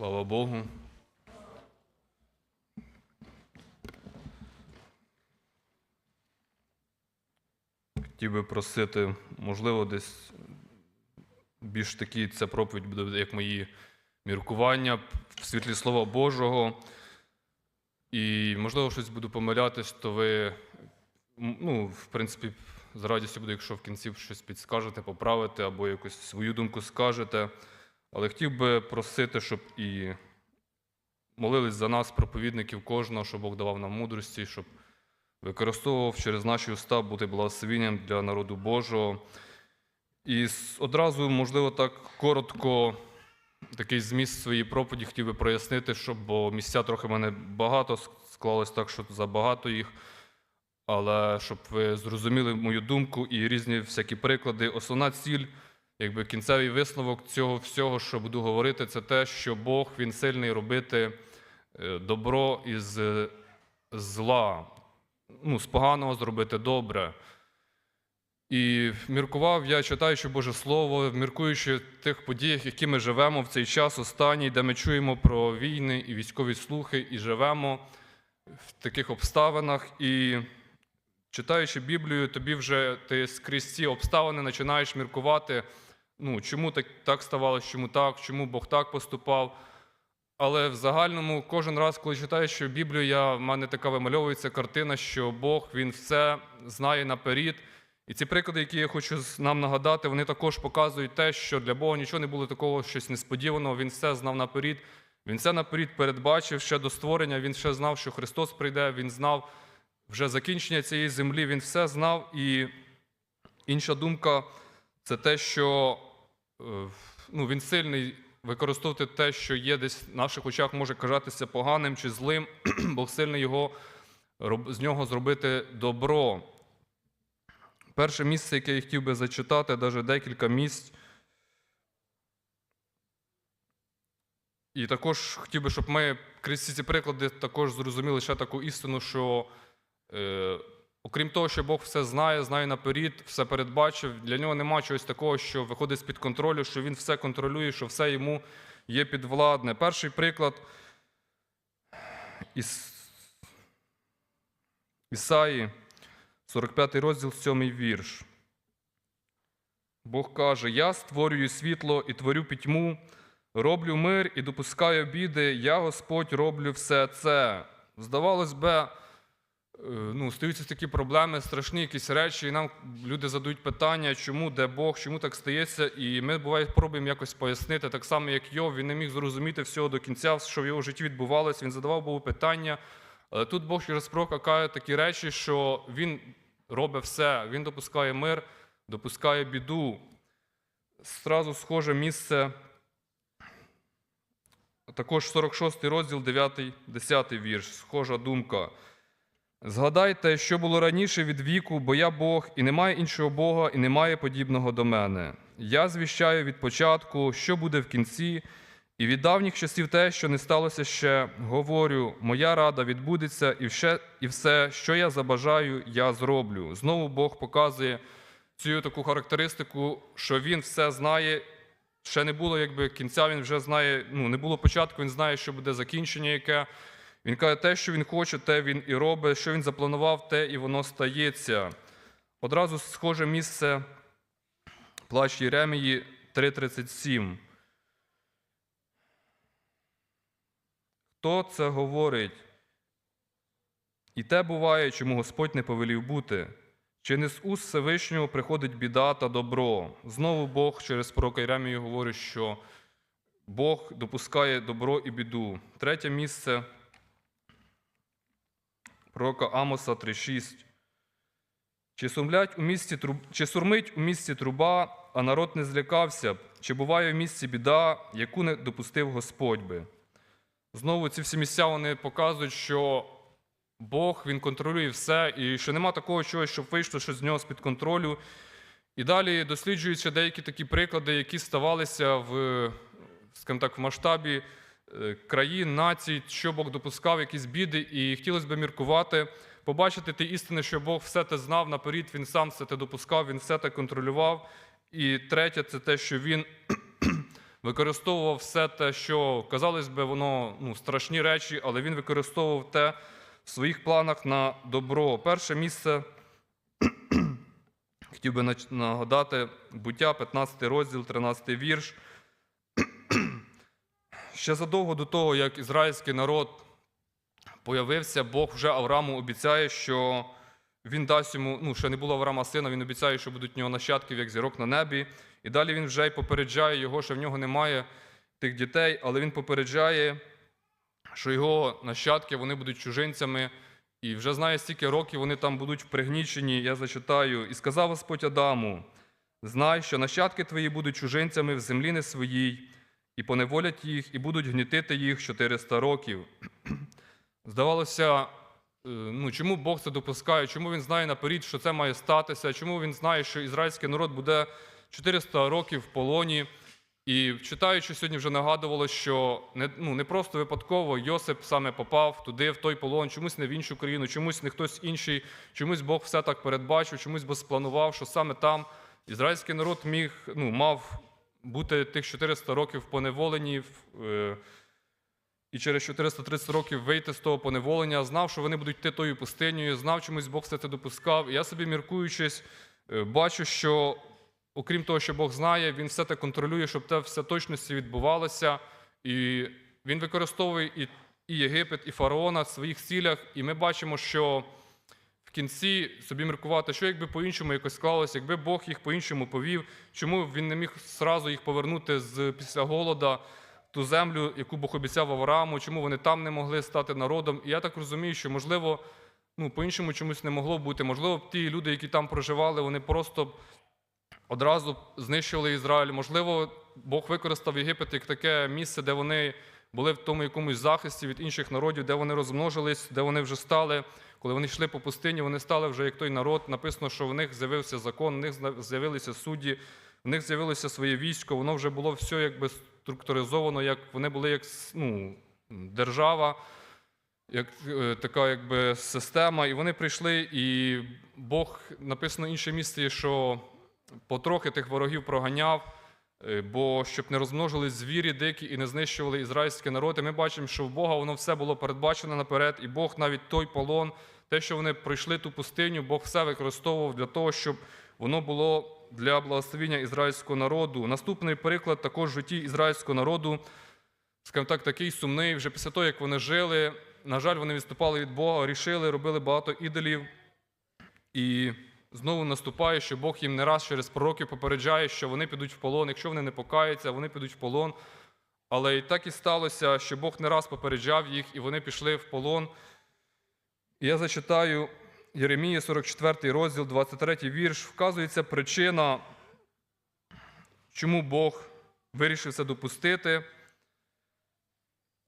Слава Богу. Хотів би просити, можливо, десь більш такі ця проповідь буде, як мої міркування в світлі Слова Божого. І, можливо, щось буду помилятись, то ви, ну, в принципі, з радістю буду, якщо в кінці щось підскажете, поправите або якусь свою думку скажете. Але хотів би просити, щоб і молились за нас, проповідників кожного, щоб Бог давав нам мудрості, щоб використовував через наші уста бути благословенням для народу Божого. І одразу, можливо, так коротко такий зміст своєї проповіді хотів би прояснити, щоб, бо місця трохи в мене багато, склалось так, що забагато їх. Але щоб ви зрозуміли мою думку і різні всякі приклади. Основна ціль, якби кінцевий висновок цього всього, що буду говорити, це те, що Бог він сильний робити е, добро із е, зла, ну, з поганого зробити добре. І міркував я, читаючи Боже Слово, міркуючи тих подіях, які ми живемо в цей час останній, де ми чуємо про війни і військові слухи, і живемо в таких обставинах. І читаючи Біблію, тобі вже ти скрізь ці обставини починаєш міркувати, ну, чому так, так ставалося, чому так, чому Бог так поступав. Але в загальному кожен раз, коли читаєш Біблію, я, в мене така вимальовується картина, що Бог він все знає наперед. І ці приклади, які я хочу нам нагадати, вони також показують те, що для Бога нічого не було такого щось несподіваного. Він все знав наперед. Він все наперед передбачив ще до створення. Він ще знав, що Христос прийде. Він знав вже закінчення цієї землі. Він все знав. І інша думка це те, що ну, він сильний використовувати те, що є десь в наших очах, може казатися поганим чи злим. Бог сильний його з нього зробити добро. Перше місце, яке я хотів би зачитати, навіть декілька місць. І також хотів би, щоб ми крізь ці приклади також зрозуміли ще таку істину, що е, окрім того, що Бог все знає, знає наперед, все передбачив, для нього немає чогось такого, що виходить з-під контролю, що він все контролює, що все йому є підвладне. Перший приклад із Ісаї, 45 розділ, 7 вірш. Бог каже: Я створюю світло і творю пітьму, роблю мир і допускаю біди, я Господь роблю все це. Здавалось би, ну, стаються такі проблеми, страшні якісь речі, і нам люди задають питання, чому, де Бог, чому так стається. І ми буває пробуємо якось пояснити, так само, як Йов, він не міг зрозуміти всього до кінця, що в його житті відбувалося. Він задавав Богу питання. Але тут Бог через пророка каже такі речі, що Він робить все, Він допускає мир, допускає біду. Зразу схоже місце. Також 46 розділ, 9, 10 вірш, схожа думка. Згадайте, що було раніше від віку, бо я Бог, і немає іншого Бога, і немає подібного до мене. Я звіщаю від початку, що буде в кінці, і від давніх часів те, що не сталося ще, говорю, моя рада відбудеться, і все, і все, що я забажаю, я зроблю. Знову Бог показує цю таку характеристику, що він все знає. Ще не було якби кінця, він вже знає, ну не було початку, він знає, що буде закінчення яке. Він каже, те, що він хоче, те він і робить, що він запланував, те і воно стається. Одразу схоже місце плач Єремії 3:37. Хто це говорить? І те буває, чому Господь не повелів бути. Чи не з уст Всевишнього приходить біда та добро? Знову Бог через пророка Єремію говорить, що Бог допускає добро і біду. Третє місце пророка Амоса 3:6. Чи сумлять у місті чи сурмить у місті труба, а народ не злякався б? Чи буває в місті біда, яку не допустив Господь би? Знову ці всі місця вони показують, що Бог він контролює все, і що нема такого чогось, щоб вийшло щось з нього з-під контролю. І далі досліджуються деякі такі приклади, які ставалися в, скажімо так, в масштабі країн, націй, що Бог допускав, якісь біди, і хотілося б міркувати, побачити ті істини, що Бог все те знав наперед, Він сам все те допускав, Він все те контролював. І третє, це те, що Він використовував все те, що казалось би, воно ну, страшні речі, але він використовував те в своїх планах на добро. Перше місце хотів би нагадати буття, 15 розділ, 13 вірш. Ще задовго до того, як ізраїльський народ появився, Бог вже Аврааму обіцяє, що він дасть йому, ну, ще не було Авраама сина, він обіцяє, що будуть в нього нащадків, як зірок на небі. І далі він вже й попереджає його, що в нього немає тих дітей, але він попереджає, що його нащадки вони будуть чужинцями, і вже знає, стільки років вони там будуть впригнічені. Я зачитаю. І сказав Господь Адаму: знай, що нащадки твої будуть чужинцями в землі не своїй, і поневолять їх, і будуть гнітити їх 400 років. Здавалося, е, ну, чому Бог це допускає, чому він знає наперед, що це має статися, чому він знає, що ізраїльський народ буде 400 років в полоні. І читаючи сьогодні, вже нагадувало, що не, ну, не просто випадково Йосип саме попав туди, в той полон, чомусь не в іншу країну, чомусь не хтось інший, чомусь Бог все так передбачив, чомусь Бог спланував, що саме там ізраїльський народ міг, ну, мав бути тих 400 років поневолені. е, і через 430 років вийти з того поневолення, знав, що вони будуть йти тою пустинею, знав, чомусь Бог все це допускав. І я собі міркуючись, е, бачу, що окрім того, що Бог знає, він все те контролює, щоб те все точності відбувалося. І він використовує і, і Єгипет, і фараона в своїх цілях. І ми бачимо, що кінці собі міркувати, що якби по-іншому якось склалося, якби Бог їх по-іншому повів, чому він не міг зразу їх повернути з після голода ту землю, яку Бог обіцяв Аврааму, чому вони там не могли стати народом. І я так розумію, що можливо, ну по-іншому чомусь не могло бути. Можливо, ті люди, які там проживали, вони просто одразу знищили Ізраїль. Можливо, Бог використав Єгипет як таке місце, де вони були в тому якомусь захисті від інших народів, де вони розмножились, де вони вже стали. Коли вони йшли по пустині, вони стали вже як той народ. Написано, що в них з'явився закон, в них з'явилися судді, в них з'явилося своє військо. Воно вже було все якби структуризовано, як вони були як ну, держава, як е, така якби система. І вони прийшли, і Бог написано інше місце, що потрохи тих ворогів проганяв. Е, Бо щоб не розмножились звірі дикі і не знищували ізраїльський народ. І ми бачимо, що в Бога воно все було передбачено наперед, і Бог навіть той полон, те, що вони пройшли ту пустиню, Бог все використовував для того, щоб воно було для благословення ізраїльського народу. Наступний приклад також в житті ізраїльського народу, скажімо так, такий сумний. Вже після того, як вони жили, на жаль, вони відступали від Бога, рішили, робили багато ідолів. І знову наступає, що Бог їм не раз через пророків попереджає, що вони підуть в полон. Якщо вони не покаються, вони підуть в полон. Але і так і сталося, що Бог не раз попереджав їх, і вони пішли в полон. Я зачитаю Єремія, 44 розділ, 23 вірш. Вказується причина, чому Бог вирішив це допустити.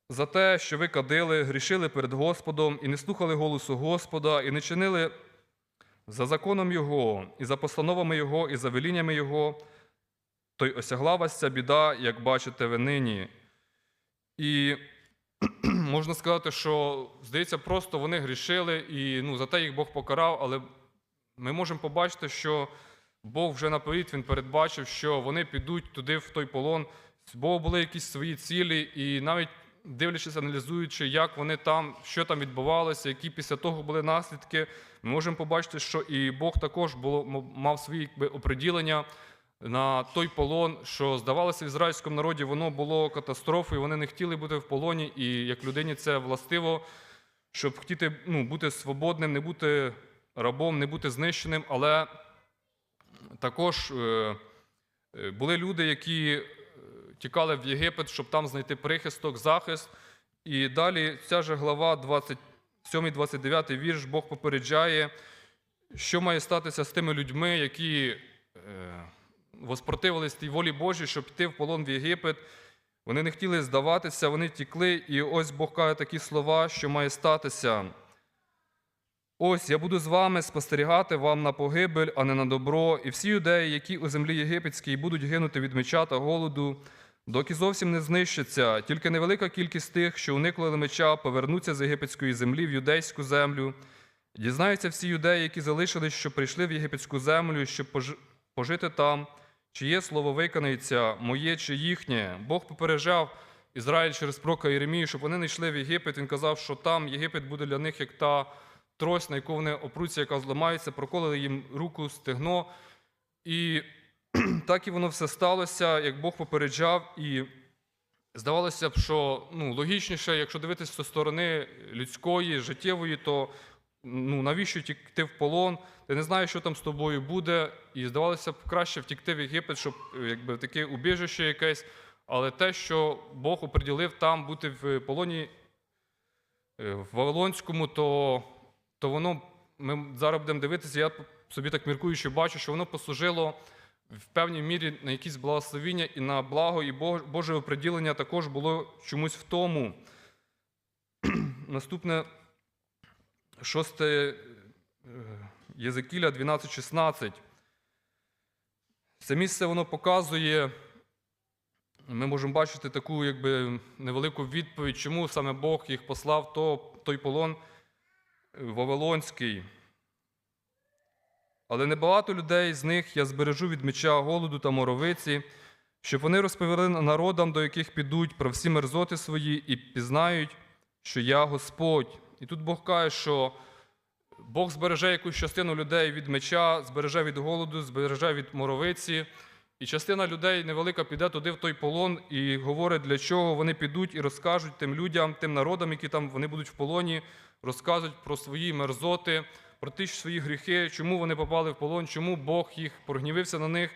За те, що ви кадили, грішили перед Господом і не слухали голосу Господа, і не чинили за законом Його, і за постановами Його, і за веліннями Його, то й осягла вас ця біда, як бачите ви нині. І можна сказати, що, здається, просто вони грішили, і ну, за те їх Бог покарав, але ми можемо побачити, що Бог вже наперед він передбачив, що вони підуть туди, в той полон. Бога були якісь свої цілі, і навіть дивлячись, аналізуючи, як вони там, що там відбувалося, які після того були наслідки, ми можемо побачити, що і Бог також було, мав свої якби, оприділення на той полон, що здавалося в ізраїльському народі, воно було катастрофою, вони не хотіли бути в полоні, і як людині це властиво, щоб хотіти ну, бути свободним, не бути рабом, не бути знищеним, але також е, е, були люди, які тікали в Єгипет, щоб там знайти прихисток, захист. І далі ця же глава 27-29 вірш Бог попереджає, що має статися з тими людьми, які е, воспротивились тій волі Божій, щоб йти в полон в Єгипет. Вони не хотіли здаватися, вони тікли, і ось Бог каже такі слова, що має статися. Ось я буду з вами спостерігати вам на погибель, а не на добро, і всі юдеї, які у землі єгипетській будуть гинути від меча та голоду, доки зовсім не знищаться, тільки невелика кількість тих, що уникли меча, повернуться з єгипетської землі в юдейську землю. Дізнаються всі юдеї, які залишились, що прийшли в єгипетську землю, щоб пожити там, чиє слово виконається, моє чи їхнє. Бог попереджав Ізраїль через прока Єремію, щоб вони не йшли в Єгипет. Він казав, що там Єгипет буде для них як та трость, на яку вони опруться, яка зламається, проколили їм руку, стегно. І так і воно все сталося, як Бог попереджав. І здавалося б, що ну, логічніше, якщо дивитися зі сторони людської, життєвої, то ну, навіщо втікти в полон? Ти не знаєш, що там з тобою буде. І здавалося б, краще втікти в Єгипет, щоб якби таке убіжище якесь. Але те, що Бог оприділив там бути в полоні е, в Вавилонському, то, то воно ми зараз будемо дивитися. Я собі так міркую, що бачу, що воно послужило в певній мірі на якісь благословіння і на благо, і Боже оприділення також було чомусь в тому. Наступне шосте е, Єзекіля 12.16. Це місце воно показує, ми можемо бачити таку якби, невелику відповідь, чому саме Бог їх послав то, той полон е, Вавилонський. Але небагато людей з них я збережу від меча голоду та моровиці, щоб вони розповіли народам, до яких підуть, про всі мерзоти свої, і пізнають, що я Господь. І тут Бог каже, що Бог збереже якусь частину людей від меча, збереже від голоду, збереже від моровиці. І частина людей невелика піде туди в той полон і говорить, для чого вони підуть і розкажуть тим людям, тим народам, які там вони будуть в полоні, розкажуть про свої мерзоти, про ті свої гріхи, чому вони попали в полон, чому Бог їх прогнівився на них.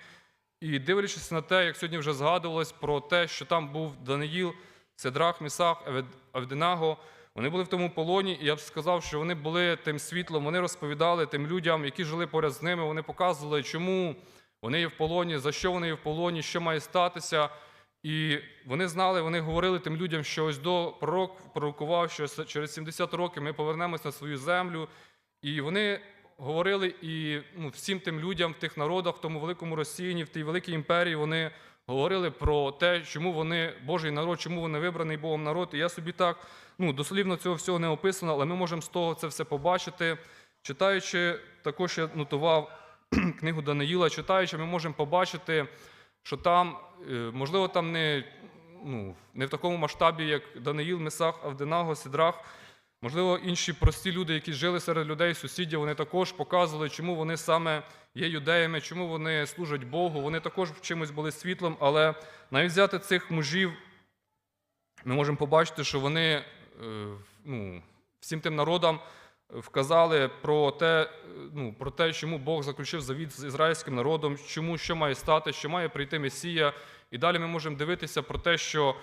І дивлячись на те, як сьогодні вже згадувалось про те, що там був Даниїл, Седрах, Місах, Авденаго, вони були в тому полоні, і я б сказав, що вони були тим світлом, вони розповідали тим людям, які жили поряд з ними, вони показували, чому вони є в полоні, за що вони є в полоні, що має статися. І вони знали, вони говорили тим людям, що ось до пророк пророкував, що через 70 років ми повернемось на свою землю. І вони говорили і ну, всім тим людям в тих народах, в тому великому розсіянні, в тій великій імперії, вони говорили про те, чому вони Божий народ, чому вони вибраний Богом народ. І я собі так ну, дослівно цього всього не описано, але ми можемо з того це все побачити. Читаючи, також я нотував книгу Даниїла, читаючи, ми можемо побачити, що там, е, можливо, там не, ну, не в такому масштабі, як Даниїл, Месах, Авденаго, Сідрах. Можливо, інші прості люди, які жили серед людей, сусідів, вони також показували, чому вони саме є юдеями, чому вони служать Богу. Вони також в чимось були світлом, але навіть взяти цих мужів, ми можемо побачити, що вони е, ну, всім тим народам вказали про те, е, ну, про те, чому Бог заключив завіт з ізраїльським народом, чому що має стати, що має прийти Месія. І далі ми можемо дивитися про те, що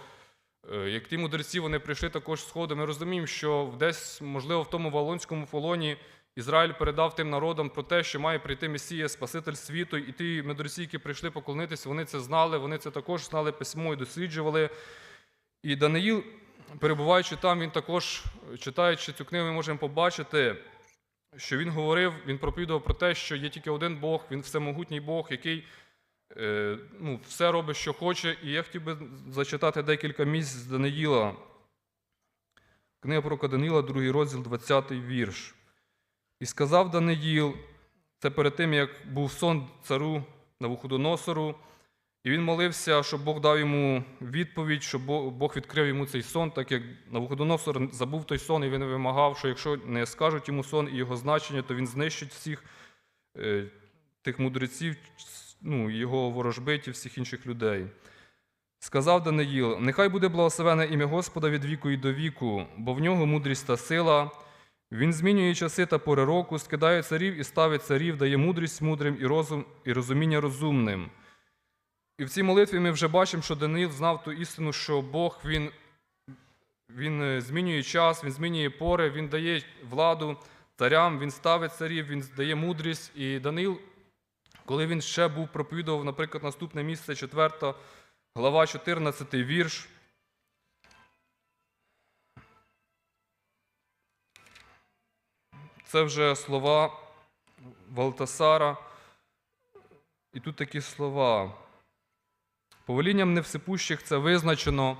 як ті мудреці вони прийшли також з ми розуміємо, що десь, можливо, в тому Вавилонському полоні Ізраїль передав тим народам про те, що має прийти Месія, Спаситель світу, і ті мудреці, які прийшли поклонитись, вони це знали, вони це також знали письмо і досліджували. І Даниїл, перебуваючи там, він також, читаючи цю книгу, ми можемо побачити, що він говорив, він проповідував про те, що є тільки один Бог, він всемогутній Бог, який е, ну, все робить, що хоче. І я хотів би зачитати декілька місць з Даниїла. Книга про Даниїла, другий розділ, 20 вірш. І сказав Даниїл, це перед тим, як був сон цару Навуходоносору, і він молився, щоб Бог дав йому відповідь, щоб Бог відкрив йому цей сон, так як Навуходоносор забув той сон, і він вимагав, що якщо не скажуть йому сон і його значення, то він знищить всіх е, тих мудреців, ну, його ворожбитів, всіх інших людей. Сказав Даниїл: Нехай буде благословене ім'я Господа від віку і до віку, бо в нього мудрість та сила. Він змінює часи та пори року, скидає царів і ставить царів, дає мудрість мудрим і розум, і розуміння розумним. І в цій молитві ми вже бачимо, що Даниїл знав ту істину, що Бог він, він е, змінює час, він змінює пори, він дає владу царям, він ставить царів, він дає мудрість. І Даниїл, коли він ще був проповідував, наприклад, наступне місце, 4 глава, 14 вірш. Це вже слова Валтасара. І тут такі слова. Повелінням невсипущих це визначено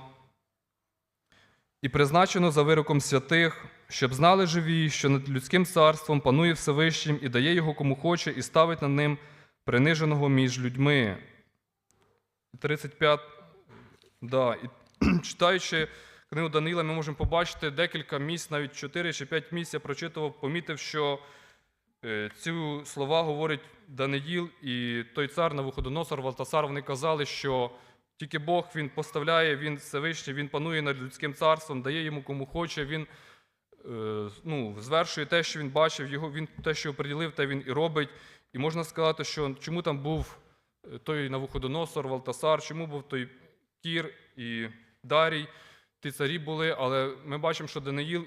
і призначено за вироком святих, щоб знали живі, що над людським царством панує Всевищим і дає його кому хоче, і ставить над ним приниженого між людьми. 35. Да. І читаючи книгу Даниїла, ми можемо побачити декілька місць, навіть 4 чи 5 місць я прочитував, помітив, що е, ці слова говорить Даниїл і той цар Навуходоносор, Валтасар, вони казали, що тільки Бог він поставляє, він Всевишній, він панує над людським царством, дає йому кому хоче, він е, ну, звершує те, що він бачив, його, він те, що оприділив, те він і робить. І можна сказати, що чому там був е, той Навуходоносор, Валтасар, чому був той Кір і Дарій, ті царі були, але ми бачимо, що Даниїл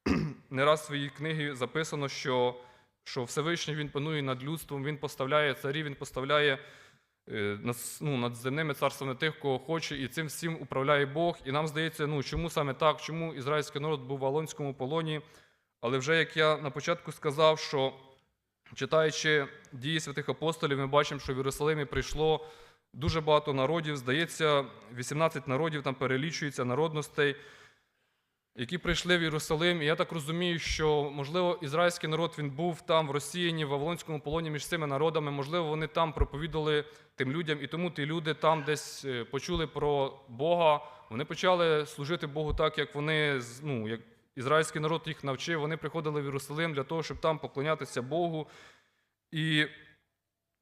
не раз в своїй книгі записано, що, що Всевишній він панує над людством, він поставляє царів, він поставляє е, ну, над земними царствами тих, кого хоче, і цим всім управляє Бог. І нам здається, ну чому саме так, чому ізраїльський народ був в Вавилонському полоні. Але вже як я на початку сказав, що читаючи дії святих апостолів, ми бачимо, що в Єрусалимі прийшло дуже багато народів. Здається, 18 народів там перелічується народностей, які прийшли в Єрусалим. І я так розумію, що, можливо, ізраїльський народ він був там в Росіяні, в Вавилонському полоні між цими народами. Можливо, вони там проповідали тим людям, і тому ті люди там десь е, почули про Бога. Вони почали служити Богу так, як вони ну, як ізраїльський народ їх навчив. Вони приходили в Єрусалим для того, щоб там поклонятися Богу. І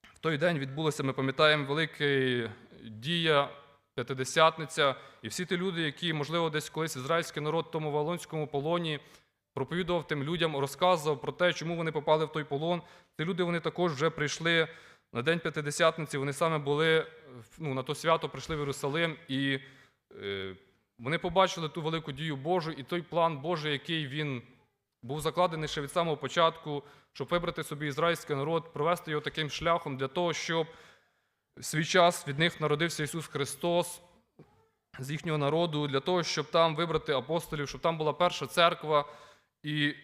в той день відбулося, ми пам'ятаємо, велика дія, п'ятидесятниця, і всі ті люди, які, можливо, десь колись ізраїльський народ в тому Вавилонському полоні проповідував тим людям, розказував про те, чому вони попали в той полон. Ці люди вони також вже прийшли на день п'ятидесятниці. Вони саме були ну, на то свято, прийшли в Єрусалим, і е, вони побачили ту велику дію Божу і той план Божий, який він був закладений ще від самого початку, щоб вибрати собі ізраїльський народ, провести його таким шляхом для того, щоб свій час від них народився Ісус Христос з їхнього народу, для того, щоб там вибрати апостолів, щоб там була перша церква, і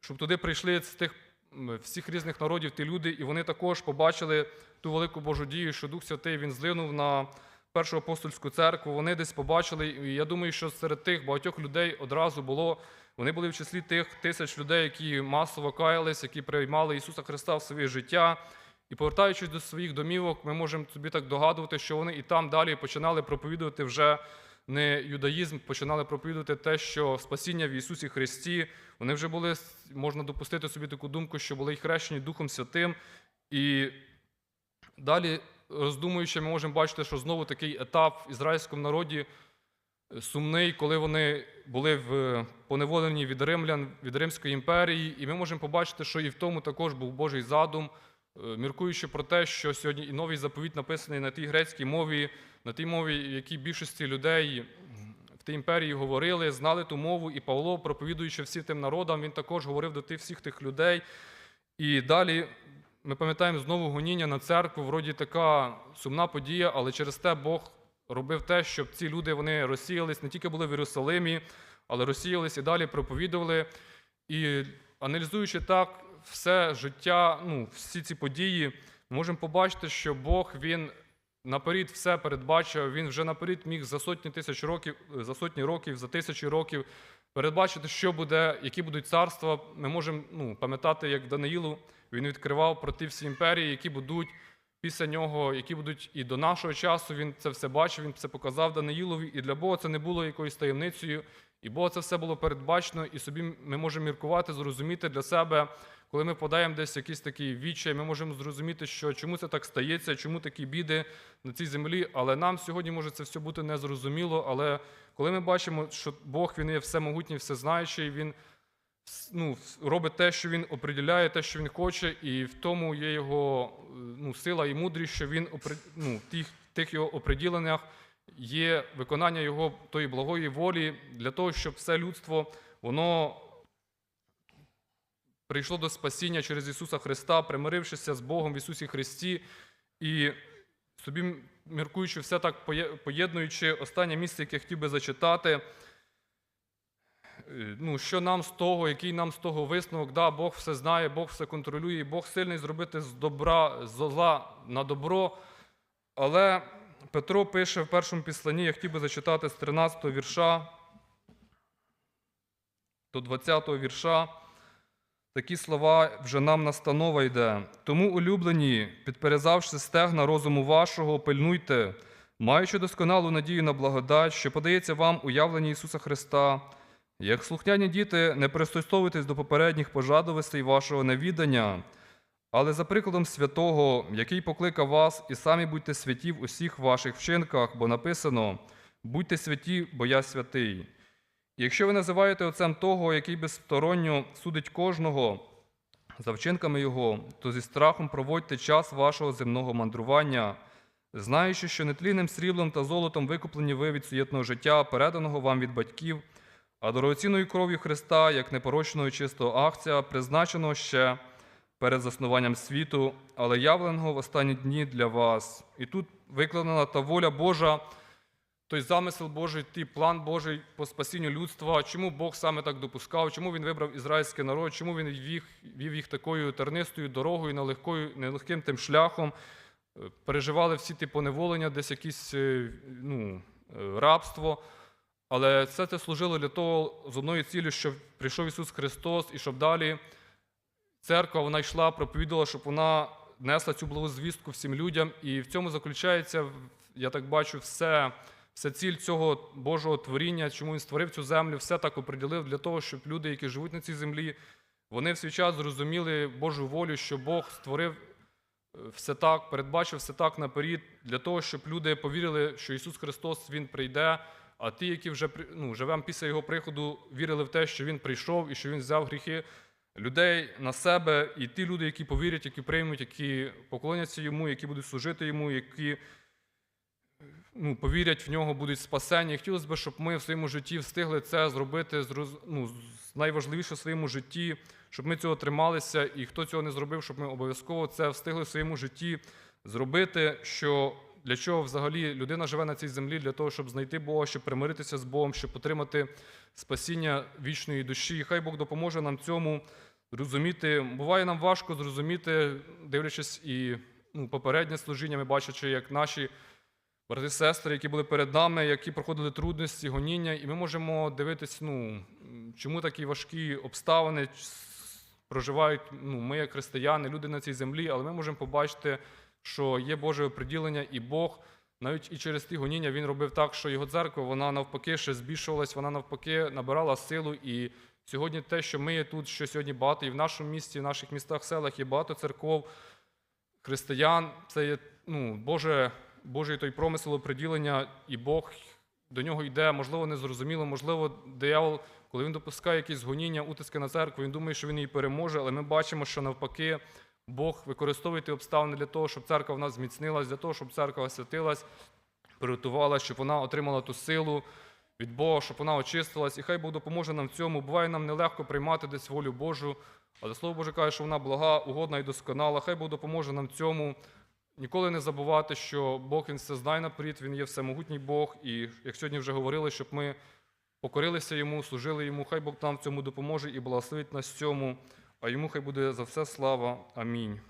щоб туди прийшли з тих всіх різних народів ті люди, і вони також побачили ту велику Божу дію, що Дух Святий він злинув на першу апостольську церкву. Вони десь побачили, і я думаю, що серед тих багатьох людей одразу було. Вони були в числі тих тисяч людей, які масово каялись, які приймали Ісуса Христа в своє життя. І повертаючись до своїх домівок, ми можемо собі так догадувати, що вони і там далі починали проповідувати вже не юдаїзм, починали проповідувати те, що спасіння в Ісусі Христі. Вони вже були, можна допустити собі таку думку, що були хрещені Духом Святим. І далі, роздумуючи, ми можемо бачити, що знову такий етап в ізраїльському народі е, сумний, коли вони були в поневолені від римлян, від Римської імперії, і ми можемо побачити, що і в тому також був Божий задум, е, міркуючи про те, що сьогодні і новий заповіт написаний на тій грецькій мові, на тій мові, якій більшості людей в тій імперії говорили, знали ту мову, і Павло, проповідуючи всім тим народам, він також говорив до тих всіх тих людей. І далі ми пам'ятаємо знову гоніння на церкву, вроді така сумна подія, але через те Бог робив те, щоб ці люди вони розсіялись, не тільки були в Єрусалимі, але розсіялись і далі проповідували. І аналізуючи так все життя, ну, всі ці події, ми можемо побачити, що Бог він наперед все передбачив, він вже наперед міг за сотні тисяч років, за сотні років, за тисячі років передбачити, що буде, які будуть царства. Ми можемо ну, пам'ятати, як Даниїлу він відкривав про ті всі імперії, які будуть після нього, які будуть і до нашого часу. Він це все бачив, він це показав Даниїлові. І для Бога це не було якоюсь таємницею. І Бога це все було передбачено, і собі ми можемо міркувати, зрозуміти для себе, коли ми подаємо десь якийсь такий відчай, ми можемо зрозуміти, що чому це так стається, чому такі біди на цій землі. Але нам сьогодні може це все бути незрозуміло. Але коли ми бачимо, що Бог він є всемогутній, всезнаючий, він ну, робить те, що він оприділяє, те, що він хоче, і в тому є його е, ну, сила і мудрість, що він ну, тих, тих його оприділеннях є виконання його тої благої волі для того, щоб все людство воно прийшло до спасіння через Ісуса Христа, примирившися з Богом в Ісусі Христі. І собі міркуючи все так, поєднуючи останнє місце, яке хотів би зачитати. Е, Ну, що нам з того, який нам з того висновок? Да, Бог все знає, Бог все контролює, і Бог сильний зробити з добра, з зла на добро. Але Петро пише в першому післанні, я хотів би зачитати з 13 го вірша до 20 го вірша. Такі слова вже нам настанова йде. Тому, улюблені, підперезавши стегна розуму вашого, пильнуйте, маючи досконалу надію на благодать, що подається вам у явленні Ісуса Христа, як слухняні діти, не пристосовуйтесь до попередніх пожадливостей вашого невідання, але за прикладом святого, який покликав вас, і самі будьте святі в усіх ваших вчинках, бо написано: будьте святі, бо я святий. І якщо ви називаєте отцем того, який безсторонньо судить кожного за вчинками його, то зі страхом проводьте час вашого земного мандрування, знаючи, що нетлінним сріблом та золотом викуплені ви від суєтного життя, переданого вам від батьків, а дорогоцінною кров'ю Христа, як непорочного чистого акція, призначеного ще перед заснуванням світу, але явленого в останні дні для вас. І тут викладена та воля Божа, той замисел Божий, той план Божий по спасінню людства, чому Бог саме так допускав, чому він вибрав ізраїльський народ, чому він вів їх такою тернистою дорогою, нелегкою, нелегким тим шляхом. Е, Переживали всі ті поневолення, десь якісь е, ну, е, рабство. Але все це служило для того з одною цілею, щоб прийшов Ісус Христос і щоб далі церква вона йшла, проповідувала, щоб вона несла цю благозвістку всім людям. І в цьому заключається, я так бачу, все, все ціль цього Божого творіння, чому він створив цю землю, все так оприділив для того, щоб люди, які живуть на цій землі, вони в свій час зрозуміли Божу волю, що Бог створив е, все так, передбачив все так наперед, для того, щоб люди повірили, що Ісус Христос Він прийде. А ті, які вже ну, живемо після Його приходу, вірили в те, що Він прийшов і що Він взяв гріхи людей на себе, і ті люди, які повірять, які приймуть, які поклоняться йому, які будуть служити йому, які ну, повірять в нього, будуть спасені. Хотілося б, щоб ми в своєму житті встигли це зробити ну, найважливіше в своєму житті, щоб ми цього трималися, і хто цього не зробив, щоб ми обов'язково це встигли в своєму житті зробити. що для чого взагалі людина живе на цій землі? Для того, щоб знайти Бога, щоб примиритися з Богом, щоб отримати спасіння вічної душі. І хай Бог допоможе нам цьому зрозуміти. Буває нам важко зрозуміти, дивлячись і ну, попереднє служіння, ми бачачи, як наші брати сестри, які були перед нами, які проходили трудності, гоніння, і ми можемо дивитись, ну, чому такі важкі обставини проживають ну, ми, як християни, люди на цій землі, але ми можемо побачити, що є Боже оприділення, і Бог навіть і через ті гоніння він робив так, що його церква вона навпаки ще збільшувалась, вона навпаки набирала силу. І сьогодні те, що ми є тут, що сьогодні багато, і в нашому місті, в наших містах, селах є багато церков, християн, це є ну, Боже, Божий той промисел оприділення, і Бог до нього йде, можливо, незрозуміло, можливо, диявол, коли він допускає якісь гоніння, утиски на церкву, він думає, що він її переможе, але ми бачимо, що навпаки Бог використовує ті обставини для того, щоб церква в нас зміцнилась, для того, щоб церква освятилась, приготувалась, щоб вона отримала ту силу від Бога, щоб вона очистилась. І хай Бог допоможе нам в цьому. Буває нам нелегко приймати десь волю Божу, але Слово Боже каже, що вона блага, угодна і досконала. Хай Бог допоможе нам в цьому. Ніколи не забувати, що Бог Він все знає наперед, Він є всемогутній Бог. І як сьогодні вже говорили, щоб ми покорилися йому, служили йому. Хай Бог нам в цьому допоможе і благословить нас в цьому. А йому хай буде за все слава. Амінь.